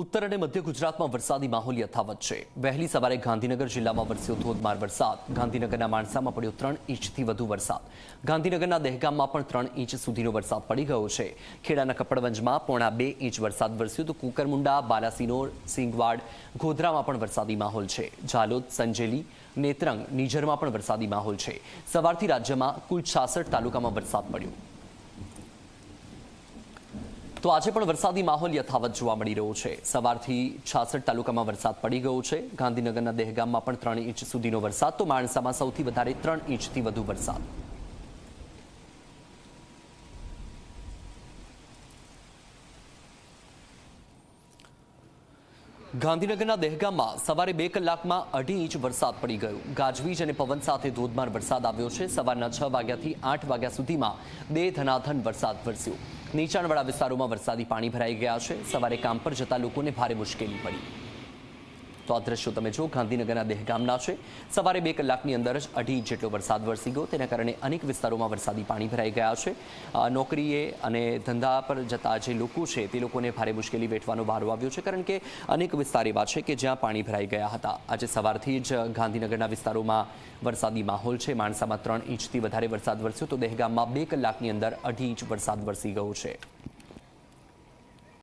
ઉત્તર અને મધ્ય ગુજરાતમાં વરસાદી માહોલ યથાવત છે. વહેલી સવારે ગાંધીનગર જિલ્લામાં વરસ્યો ધોધમાર વરસાદ. ગાંધીનગરના માણસામાં પડ્યો ત્રણ ઇંચથી વધુ વરસાદ. ગાંધીનગરના દહેગામમાં પણ ત્રણ ઇંચ સુધીનો વરસાદ પડી ગયો છે. ખેડાના કપડવંજમાં પોણા બે ઇંચ વરસાદ વરસ્યો તો કુકરમુંડા, બાલાસિનોર, સિંગવાડ, ગોધરામાં પણ વરસાદી માહોલ છે. ઝાલોદ, સંજેલી, નેત્રંગ નીજરમાં પણ વરસાદી માહોલ છે. સવારથી રાજ્યમાં કુલ છાસઠ તાલુકામાં વરસાદ પડ્યો. તો આજે પણ વરસાદી માહોલ યથાવત જોવા મળી રહ્યો છે. સવારથી છાસઠ તાલુકામાં વરસાદ પડી ગયો છે. ગાંધીનગરના દહેગામમાં પણ ત્રણ ઇંચ સુધીનો વરસાદ, તો માણસામાં સૌથી વધારે ત્રણ ઇંચથી વધુ વરસાદ. ગાંધીનગરના દહેગામમાં સવારે બે કલાકમાં અઢી ઇંચ વરસાદ પડી ગયો. ગાજવીજ અને પવન સાથે ધોધમાર વરસાદ આવ્યો છે. સવારના છ વાગ્યાથી આઠ વાગ્યા સુધીમાં બે ધનાધન વરસાદ વરસ્યો. નીચાણવાળા વિસ્તારોમાં વરસાદી પાણી ભરાઈ ગયા છે. સવારે કામ પર જતા લોકોને ભારે મુશ્કેલી પડી. તો આ દ્રશ્યો તમે જો ગાંધીનગરના દહેગામના છે. સવારે બે કલાકની અંદર જ અઢી જેટલો વરસાદ વરસી ગયો. તેના કારણે અનેક વિસ્તારોમાં વરસાદી પાણી ભરાઈ ગયા છે. નોકરીએ અને ધંધા પર જતા જે લોકો છે, તે લોકોને ભારે મુશ્કેલી વેઠવાનો વારો આવ્યો છે. કારણ કે અનેક વિસ્તાર એવા છે કે જ્યાં પાણી ભરાઈ ગયા હતા. આજે સવારથી જ ગાંધીનગરના વિસ્તારોમાં વરસાદી માહોલ છે. માણસામાં ત્રણ ઇંચથી વધારે વરસાદ વરસ્યો તો દહેગામમાં બે કલાકની અંદર અઢી ઇંચ વરસાદ વરસી ગયો છે.